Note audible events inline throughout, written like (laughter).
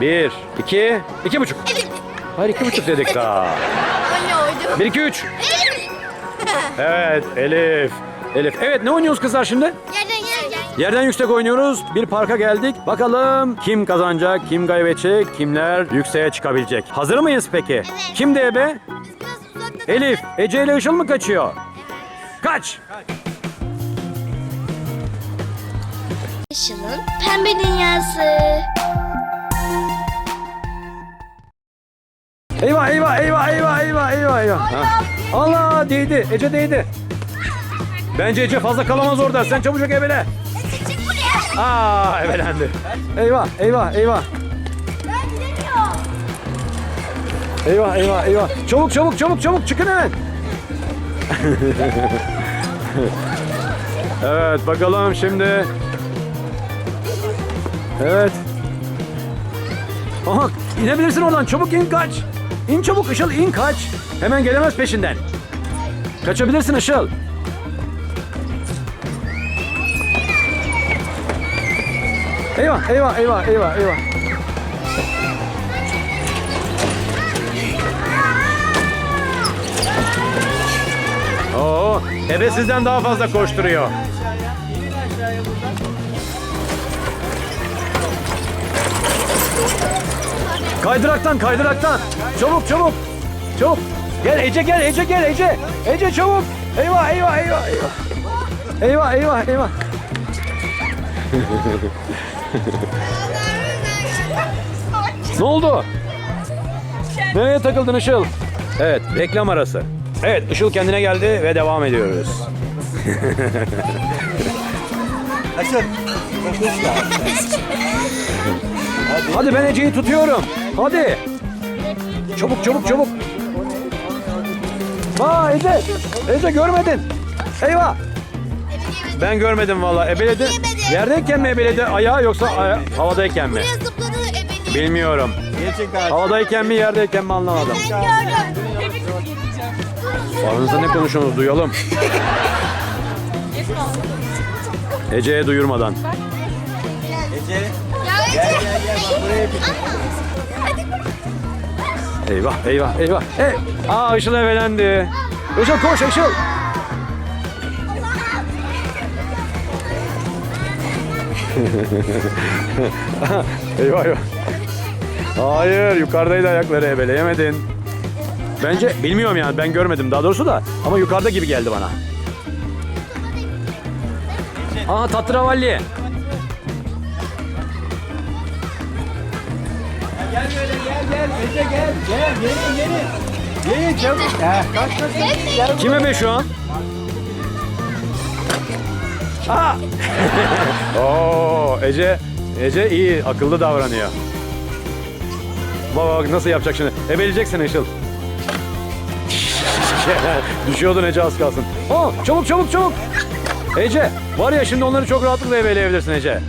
Bir, iki, iki buçuk. Hayır iki buçuk dedik daha. Bir, iki, üç. Evet Elif. Elif. Evet ne oynuyoruz kızlar şimdi? Yerden yerden. Yerden yüksek oynuyoruz. Bir parka geldik. Bakalım kim kazanacak, kim kaybedecek, kimler yükseğe çıkabilecek. Hazır mıyız peki? Kim de ebe? Biz biraz uzakta. Elif, Ece ile Işıl mı kaçıyor? Kaç. Işıl'ın pembe dünyası. Eyvah eyvah eyvah eyvah eyvah eyvah eyvah. Ha. Allah değdi. Ece değdi. Bence Ece fazla kalamaz orada. Sen çabucak ebele. Çık buraya. Aa ebelendi. Eyvah eyvah eyvah. Ben gidemiyorum. Eyvah eyvah eyvah. Çabuk çabuk çabuk çabuk çıkın hemen. (laughs) evet bakalım şimdi. Evet. Aha inebilirsin oradan çabuk in kaç. İn çabuk Işıl in kaç. Hemen gelemez peşinden. Kaçabilirsin Işıl. Eyvah eyvah eyvah eyvah eyvah. Oo, ebe sizden daha fazla koşturuyor. Kaydıraktan, kaydıraktan. Çabuk, çabuk. Çabuk. Gel Ece gel, Ece gel, Ece. Ece çabuk. Eyvah, eyvah, eyvah, eyvah. Eyvah, eyvah, eyvah. (laughs) ne oldu? Nereye takıldın Işıl? Evet, reklam arası. Evet, Işıl kendine geldi ve devam ediyoruz. Hadi ben Ece'yi tutuyorum. Hadi. Çabuk çabuk çabuk. Aa Ece. Ece görmedin. Eyvah. Ben görmedim valla. Ebeledi. Yerdeyken mi ebeledi ayağı yoksa aya- havadayken mi? Buraya zıpladı ebeli. Bilmiyorum. Gerçekten. Havadayken mi yerdeyken mi anlamadım. Ben gördüm. Aranızda ne konuşuyorsunuz duyalım. Ece'ye duyurmadan. Ece. Ya Gel gel gel. Bak buraya. Eyvah eyvah eyvah. Hey. Aa Işıl evelendi. Işıl koş Işıl. (laughs) eyvah eyvah. Hayır yukarıdaydı ayakları ebeleyemedin. Bence bilmiyorum yani ben görmedim daha doğrusu da ama yukarıda gibi geldi bana. Aha tatravalli. Gel böyle gel gel. Ece gel. Gel yeni yeni. Yeni çabuk. Heh, kaç kaç kaç. Gel. Kime be şu an? Aa! (laughs) Oo, Ece, Ece iyi, akıllı davranıyor. Bak bak nasıl yapacak şimdi. Ebeleyeceksin Işıl. (laughs) Düşüyordun Ece az kalsın. Aa, çabuk çabuk çabuk. Ece, var ya şimdi onları çok rahatlıkla ebeleyebilirsin Ece.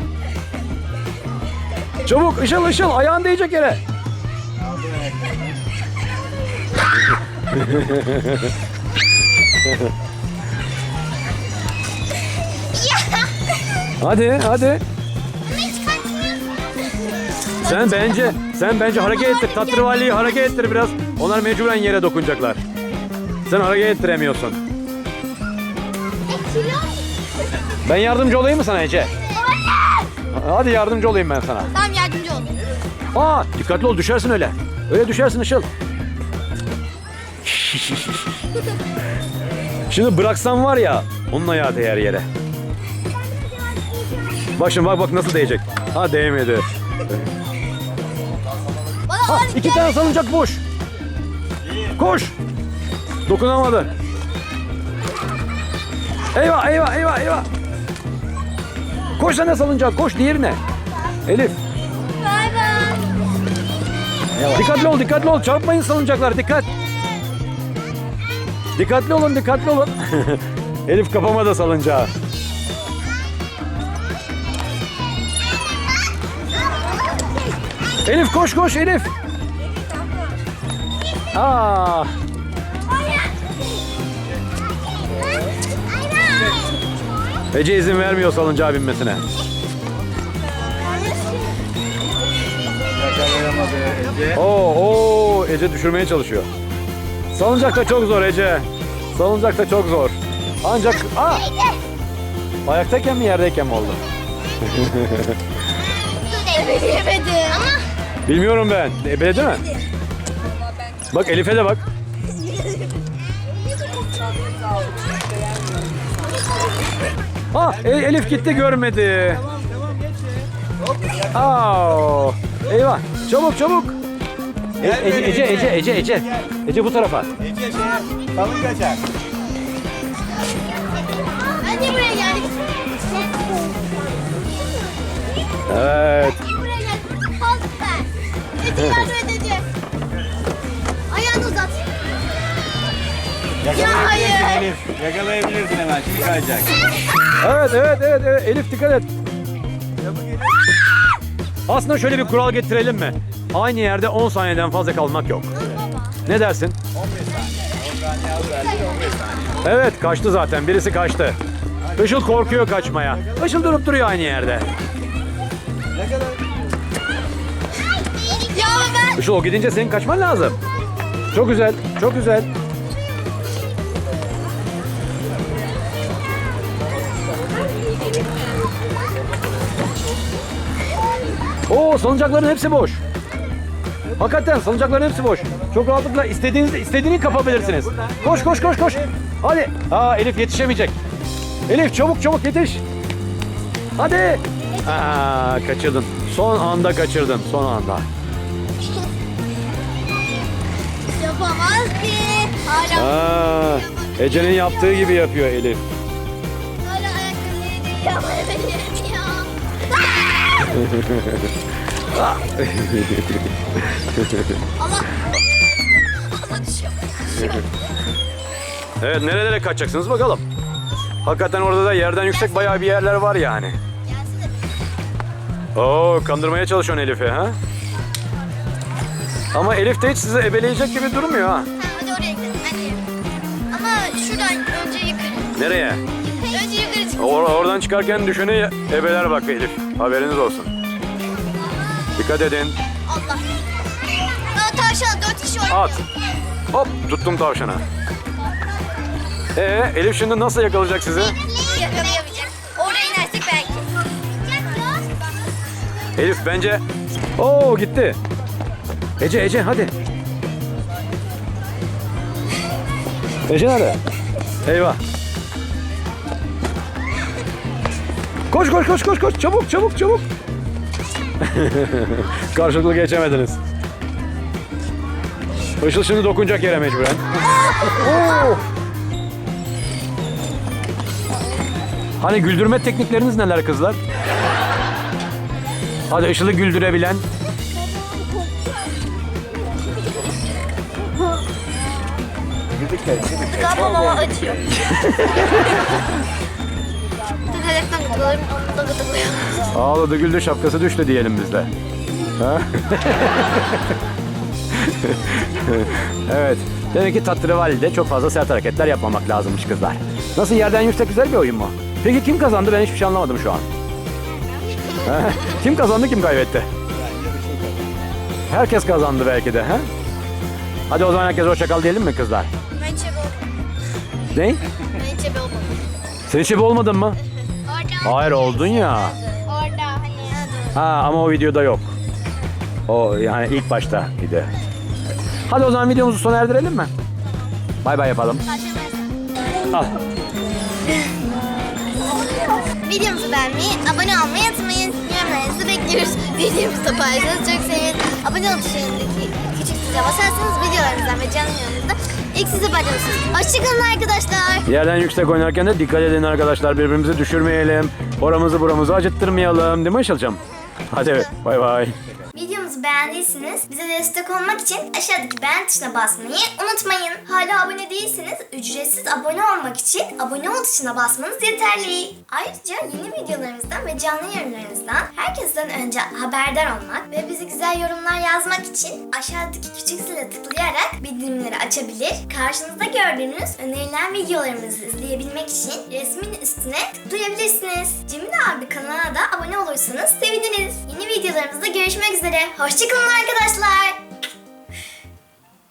Çabuk Işıl Işıl ayağın değecek yere. Hadi hadi. Sen bence sen bence hareket ettir. Tatrivaliyi hareket ettir biraz. Onlar mecburen yere dokunacaklar. Sen hareket ettiremiyorsun. Ben yardımcı olayım mı sana Ece? Hadi yardımcı olayım ben sana. Tamam yardımcı ol. Aa dikkatli ol düşersin öyle. Öyle düşersin Işıl. Şimdi bıraksan var ya onun ayağı değer yere. Bak şimdi bak bak nasıl değecek. Ha değmedi. Bana Ha iki tane salıncak boş. Koş. Dokunamadı. Eyvah eyvah eyvah eyvah. Koş sen de salıncak koş diğerine. Elif. Bay bay. Dikkatli ol, dikkatli ol. Çarpmayın salıncaklar, dikkat. Dikkatli olun, dikkatli olun. (laughs) Elif kapamadı salıncağı. Elif koş koş Elif. Aa, Ece izin vermiyor salıncağa binmesine. Oo, oo, Ece düşürmeye çalışıyor. Salıncakta çok zor Ece. Salıncakta çok zor. Ancak aa, ayaktayken mi yerdeyken mi oldu? Ebeleyemedi. Bilmiyorum ben. Ebeledi mi? Bak Elif'e de bak. Ha E- Elif gitti görmedi. Aa, eyvah. Çabuk çabuk. E- Gel Ece, böyle Ece, Ece, Ece, Ece. Ece bu tarafa. Ece şey kalın kaçar. anne buraya gel. Evet. Anne buraya gel. Al sen. Ece yardım et Ece. Ayağını uzat. Yakalayabilirsin hayır. Elif. Yakalayabilirsin hemen. Şimdi kayacak. Evet, evet, evet, evet. Elif dikkat et. Aslında şöyle bir kural getirelim mi? Aynı yerde 10 saniyeden fazla kalmak yok. Ne dersin? 15 saniye. 10 saniye al verdi 15 saniye. Evet kaçtı zaten. Birisi kaçtı. Işıl korkuyor kaçmaya. Işıl durup duruyor aynı yerde. Ya ben. Işıl o gidince senin kaçman lazım. Çok güzel, çok güzel. Oo salıncakların hepsi boş. Hakikaten salıncakların hepsi boş. Çok rahatlıkla istediğiniz istediğini kapabilirsiniz. Koş koş koş koş. Hadi. Aa Elif yetişemeyecek. Elif çabuk çabuk yetiş. Hadi. Aa kaçırdın. Son anda kaçırdın. Son anda. (laughs) Yapamaz ki. Hala, Aa, Ece'nin yaptığı gibi yapıyor Elif. hala ya. Allah. Evet nerelere kaçacaksınız bakalım. Hakikaten orada da yerden yüksek bayağı bir yerler var yani. Oo kandırmaya çalışıyorsun Elif'i ha? Ama Elif de hiç sizi ebeleyecek gibi durmuyor ha. Ha, hadi oraya gidelim. Hadi. Ama şuradan önce yukarı. Nereye? Önce yukarı çık. Or- oradan çıkarken düşeni ebeler bak Elif. Haberiniz olsun. Dikkat edin. Allah. Aa, tavşan dört kişi var. At. Hop tuttum tavşana. Ee Elif şimdi nasıl yakalayacak sizi? Yakalayamayacak. Oraya inersek belki. Elif bence... Oo gitti. Ece Ece hadi. Ece nerede? Eyvah. Koş koş koş koş koş çabuk çabuk çabuk. (laughs) Karşılıklı geçemediniz. Işıl şimdi dokunacak yere mecburen. Oo! Hani güldürme teknikleriniz neler kızlar? Hadi Işıl'ı güldürebilen. Galiba baba acıyor. Tekerlekten gıdılarım onu da gıdıklıyor. Ağladı güldü şapkası düştü diyelim biz de. Ha? evet. Demek ki Tatlıyevali'de çok fazla sert hareketler yapmamak lazımmış kızlar. Nasıl yerden yüksek güzel bir oyun mu? Peki kim kazandı ben hiçbir şey anlamadım şu an. Kim kazandı kim kaybetti? Herkes kazandı belki de. Ha? Hadi o zaman herkes hoşça kal diyelim mi kızlar? Ben çebe oldum. Ne? Ben çebe oldum. Sen hiç ebe olmadın mı? Hayır oldun ya. Orada hani. Ha ama o videoda yok. O yani ilk başta idi. Hadi o zaman videomuzu sona erdirelim mi? Bay bay yapalım. Al. Videomuzu beğenmeyi, abone olmayı unutmayın. Yorumlarınızı bekliyoruz. Videomuzu paylaşırsanız çok seviniriz. Abone ol tuşlarındaki küçük zile basarsanız videolarımızdan ve canlı yayınlarımızda ilk size paylaşırsınız. Hoşçakalın arkadaşlar. Yerden yüksek oynarken de dikkat edin arkadaşlar. Birbirimizi düşürmeyelim. Oramızı buramızı acıttırmayalım. Değil mi Işıl'cığım? Hadi bay bay. Videomuzu beğendiyseniz bize destek olmak için aşağıdaki beğen tuşuna basmayı unutmayın. Hala abone değilseniz ücretsiz abone olmak için abone ol tuşuna basmanız yeterli. Ayrıca yeni videolarımızdan ve canlı yayınlarımızdan herkesten önce haberdar olmak ve bize güzel yorumlar yazmak için aşağıdaki küçük zile tıklayarak bildirimleri açabilir. Karşınızda gördüğünüz önerilen videolarımızı izleyebilmek için resmin üstüne tıklayabilirsiniz. Cemil abi kanalına da abone olursanız seviniriz. Yeni videolarımızda görüşmek üzere. Hoşçakalın arkadaşlar.